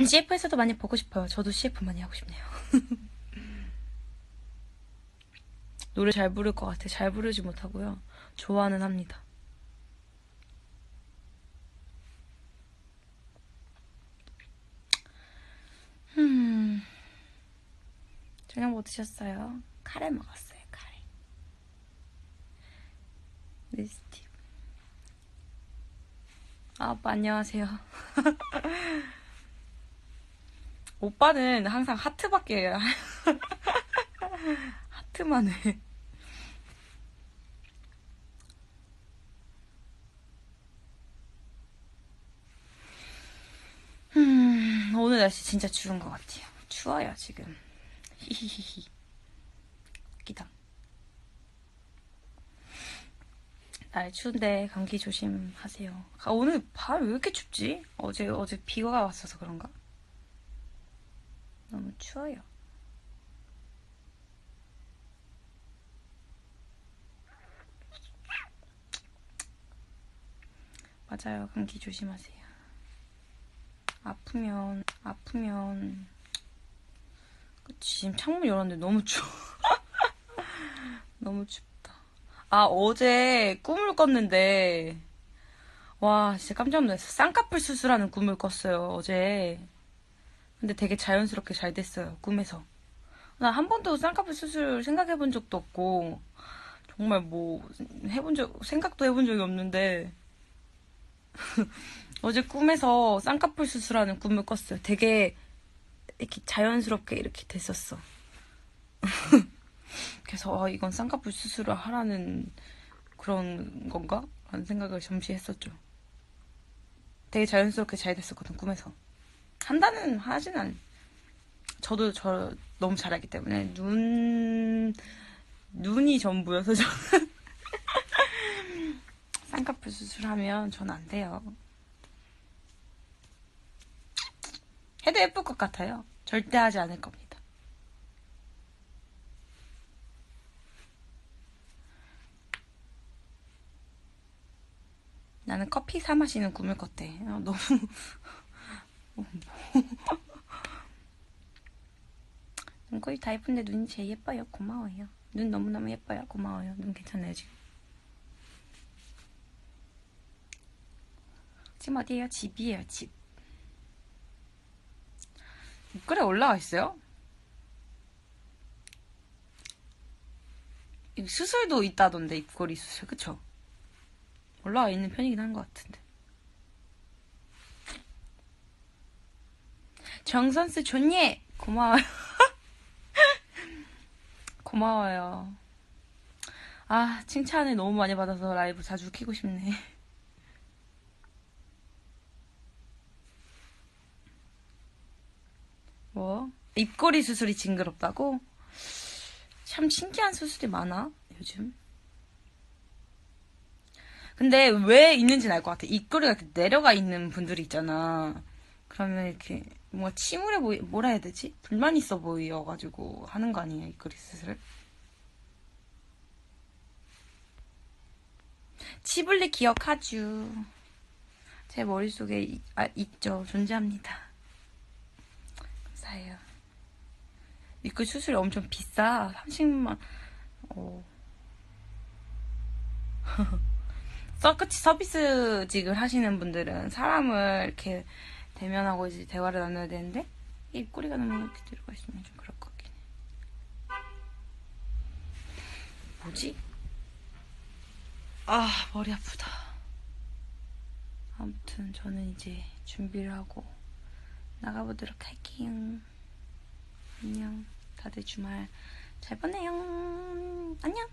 CF에서도 많이 보고 싶어요. 저도 CF 많이 하고 싶네요. 노래 잘 부를 것 같아. 잘 부르지 못하고요. 좋아는 합니다. 음. 저녁 뭐 드셨어요? 카레 먹었어요, 카레. 네, 스티브. 아, 안녕하세요. 오빠는 항상 하트밖에. 하트만 해. 음, 오늘 날씨 진짜 추운 것 같아요. 추워요, 지금. 히히히히. 기당. 날 추운데 감기 조심하세요. 아, 오늘 밤왜 이렇게 춥지? 어제, 어제 비가 왔어서 그런가? 너무 추워요. 맞아요. 감기 조심하세요. 아프면, 아프면. 그치, 지금 창문 열었는데 너무 추워. 너무 춥다. 아, 어제 꿈을 꿨는데, 와, 진짜 깜짝 놀랐어. 쌍꺼풀 수술하는 꿈을 꿨어요, 어제. 근데 되게 자연스럽게 잘 됐어요, 꿈에서. 나 한 번도 쌍꺼풀 수술 생각해 본 적도 없고, 정말 뭐, 해본 적, 생각도 해본 적이 없는데, 어제 꿈에서 쌍꺼풀 수술하는 꿈을 꿨어요. 되게 이렇게 자연스럽게 이렇게 됐었어. 그래서 아, 이건 쌍꺼풀 수술을 하라는 그런 건가? 라는 생각을 잠시 했었죠. 되게 자연스럽게 잘 됐었거든, 꿈에서. 한다는 하진 않. 저도 저 너무 잘하기 때문에 눈 눈이 전부여서 저는 쌍꺼풀 수술하면 전 안 돼요. 해도 예쁠 것 같아요. 절대 하지 않을 겁니다. 나는 커피 사 마시는 꿈을 꿨대. 아, 너무 눈 거의 다 예쁜데 눈이 제일 예뻐요. 고마워요. 눈 너무너무 예뻐요. 고마워요. 눈 괜찮아요 지금. 지금 어디에요? 집이에요, 집. 입글에 올라와 있어요? 수술도 있다던데, 입꼬리 수술, 그쵸? 올라와 있는 편이긴 한 것 같은데. 정선수 좋니? 고마워요. 고마워요. 아, 칭찬을 너무 많이 받아서 라이브 자주 키고 싶네. 뭐? 입꼬리 수술이 징그럽다고? 참 신기한 수술이 많아, 요즘. 근데 왜 있는지는 알 것 같아. 입꼬리가 이렇게 내려가 있는 분들이 있잖아. 그러면 이렇게 뭔가 침울해 보이, 뭐라 해야 되지? 불만 있어 보여가지고 하는 거 아니에요, 입꼬리 수술을? 치블리 기억하죠. 제 머릿속에 이- 아, 있죠. 존재합니다. 감사해요. 이그 수술이 엄청 비싸. 30만, 어. 서그치 서비스 직을 하시는 분들은 사람을 이렇게 대면하고 이제 대화를 나눠야 되는데, 입꼬리가 너무 이렇게 들어가 있으면 좀 그럴 것 같긴 해. 뭐지? 아, 머리 아프다. 아무튼 저는 이제 준비를 하고 나가보도록 할게요. 안녕. 다들 주말 잘 보내요. 안녕.